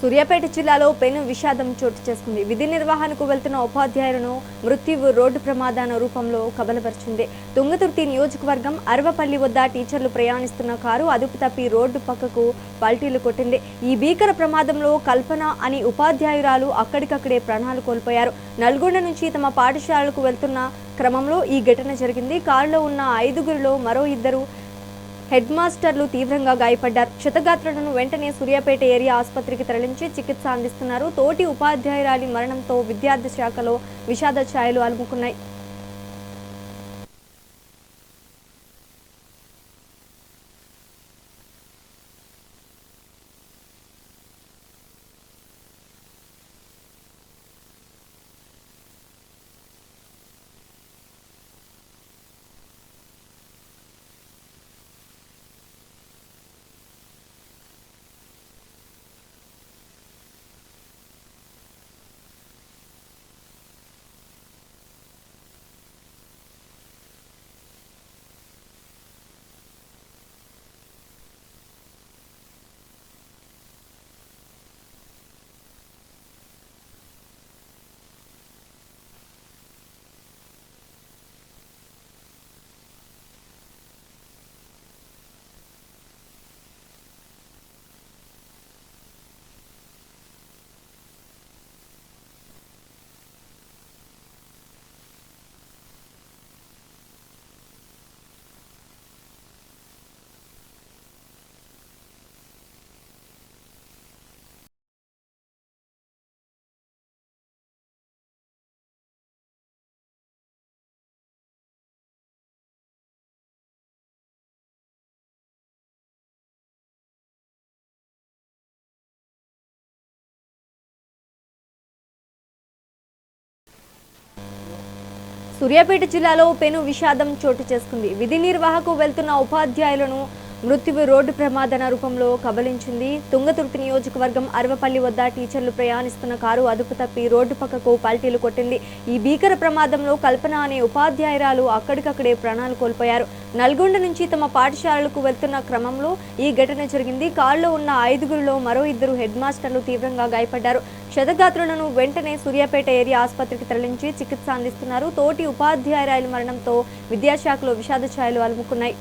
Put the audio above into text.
సూర్యాపేట జిల్లాలో పెను విషాదం చోటు చేసుకుంది. విధి నిర్వహణకు వెళ్తున్న ఉపాధ్యాయులను మృత్యువు రోడ్డు ప్రమాదాల రూపంలో కబలపరిచింది. తుంగతుర్తి నియోజకవర్గం అరవపల్లి వద్ద టీచర్లు ప్రయాణిస్తున్న కారు అదుపు తప్పి రోడ్డు పక్కకు పల్టీలు కొట్టింది. ఈ భీకర ప్రమాదంలో కల్పన అని ఉపాధ్యాయురాలు అక్కడికక్కడే ప్రాణాలు కోల్పోయారు. నల్గొండ నుంచి తమ పాఠశాలకు వెళ్తున్న క్రమంలో ఈ ఘటన జరిగింది. కారులో ఉన్న ఐదుగురిలో మరో ఇద్దరు హెడ్ మాస్టర్లు తీవ్రంగా గాయపడ్డారు. క్షతగాత్రులను వెంటనే సూర్యాపేట ఏరియా ఆసుపత్రికి తరలించి చికిత్స అందిస్తున్నారు. తోటి ఉపాధ్యాయురాలి మరణంతో విద్యార్థి శాఖలో విషాద ఛాయలు అలుముకున్నాయి. సూర్యాపేట జిల్లాలో పెను విషాదం చోటు చేసుకుంది. విధి నిర్వాహకు వెళ్తున్న ఉపాధ్యాయులను మృత్యువు రోడ్డు ప్రమాదన రూపంలో కబలించింది. తుంగతుర్తి నియోజకవర్గం అరవపల్లి వద్ద టీచర్లు ప్రయాణిస్తున్న కారు అదుపు తప్పి రోడ్డు పక్కకు పల్టీలు కొట్టింది. ఈ భీకర ప్రమాదంలో కల్పన అనే ఉపాధ్యాయురాలు అక్కడికక్కడే ప్రాణాలు కోల్పోయారు. నల్గొండ నుంచి తమ పాఠశాలలకు వెళ్తున్న క్రమంలో ఈ ఘటన జరిగింది. కారులో ఉన్న ఐదుగురిలో మరో ఇద్దరు హెడ్ మాస్టర్లు తీవ్రంగా గాయపడ్డారు. క్షతగాత్రులను వెంటనే సూర్యాపేట ఏరియా ఆసుపత్రికి తరలించి చికిత్స అందిస్తున్నారు. తోటి ఉపాధ్యాయురాయల మరణంతో విద్యాశాఖలో విషాద ఛాయలు అలుముకున్నాయి.